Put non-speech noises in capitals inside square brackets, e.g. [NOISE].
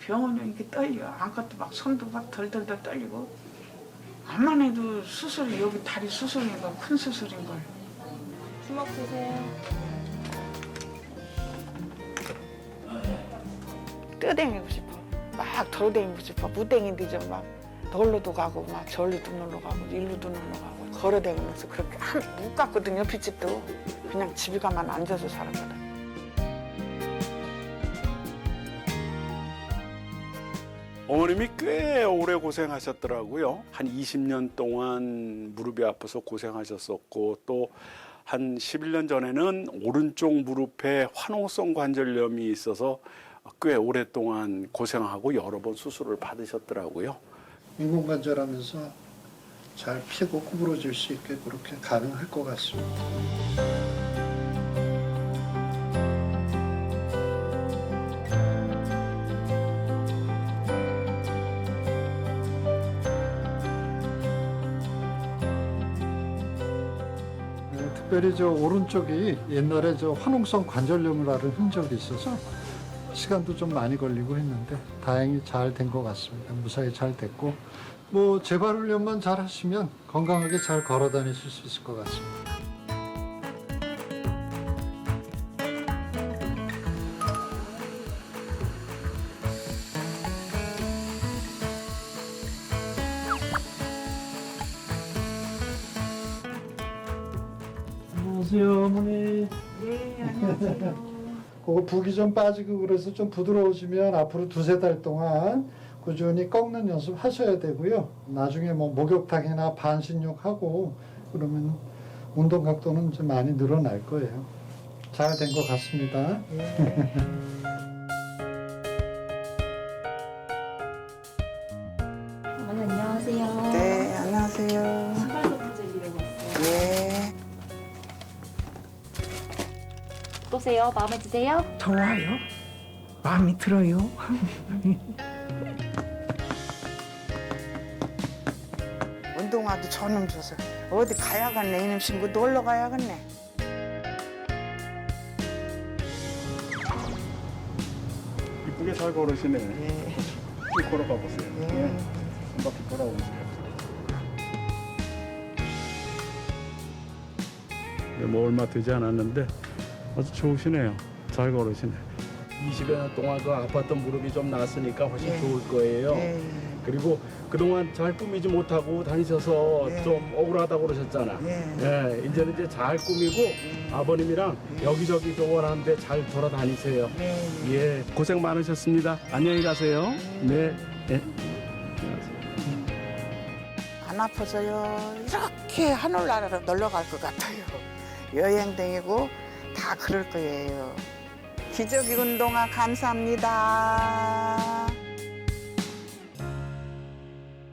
병원에 이렇게 떨려. 아까도 막 손도 막 덜덜덜 떨리고. 암만 해도 수술이 여기 다리 수술인 걸, 큰 수술인 걸. 주먹 주세요. 떠다니고 싶어. 막 돌아다니고 싶어. 무땡이도 좀막 놀러도 가고 막 저리도 놀러 가고 일로도 놀러 가고 걸어다니면서 그렇게 한 못 갔거든요 빚집도 그냥 집에 가만 앉아서 살았거든. 어머님이 꽤 오래 고생하셨더라고요. 한 20년 동안 무릎이 아파서 고생하셨었고 또 한 11년 전에는 오른쪽 무릎에 화농성 관절염이 있어서 꽤 오랫동안 고생하고 여러 번 수술을 받으셨더라고요. 인공관절하면서 잘 피고 구부러질 수 있게 그렇게 가능할 것 같습니다. 특별히 저 오른쪽이 옛날에 저 화농성 관절염을 앓은 흔적이 있어서 시간도 좀 많이 걸리고 했는데 다행히 잘 된 것 같습니다. 무사히 잘 됐고 뭐 재발 훈련만 잘 하시면 건강하게 잘 걸어 다니실 수 있을 것 같습니다. 안녕하세요, 어머니. 네 안녕하세요. [LAUGHS] 그거 붓이 좀 빠지고 그래서 좀 부드러워지면 앞으로 두세 달 동안 꾸준히 꺾는 연습 하셔야 되고요. 나중에 뭐 목욕탕이나 반신욕 하고 그러면 운동 각도는 좀 많이 늘어날 거예요. 잘 된 것 같습니다. [LAUGHS] 어머니 안녕하세요. 네 안녕하세요. 어떠세요? 마음에 드세요? 좋아요. 마음이 들어요. [LAUGHS] 운동화도 저놈 줘서 어디 가야겠네 이놈 친구 놀러 가야겠네. 이쁘게 잘 걸으시네. 네. 쭉 걸어가 보세요. 네. 한 바퀴 돌아오세요. 네, 뭐 얼마 되지 않았는데 아주 좋으시네요. 잘 걸으시네. 20여 년 동안 그 아팠던 무릎이 좀 나았으니까 훨씬 네. 좋을 거예요. 네. 그리고 그동안 잘 꾸미지 못하고 다니셔서 네. 좀 억울하다고 그러셨잖아. 네. 예, 이제는 이제 잘 꾸미고 아버님이랑 여기저기 동원하는데 잘 돌아다니세요. 네. 예, 고생 많으셨습니다. 안녕히 가세요. 네. 예. 안 아파서요. 이렇게 하늘나라로 놀러 갈 것 같아요. [LAUGHS] 여행 다니고 다 그럴 거예요. 기저귀 운동화 감사합니다.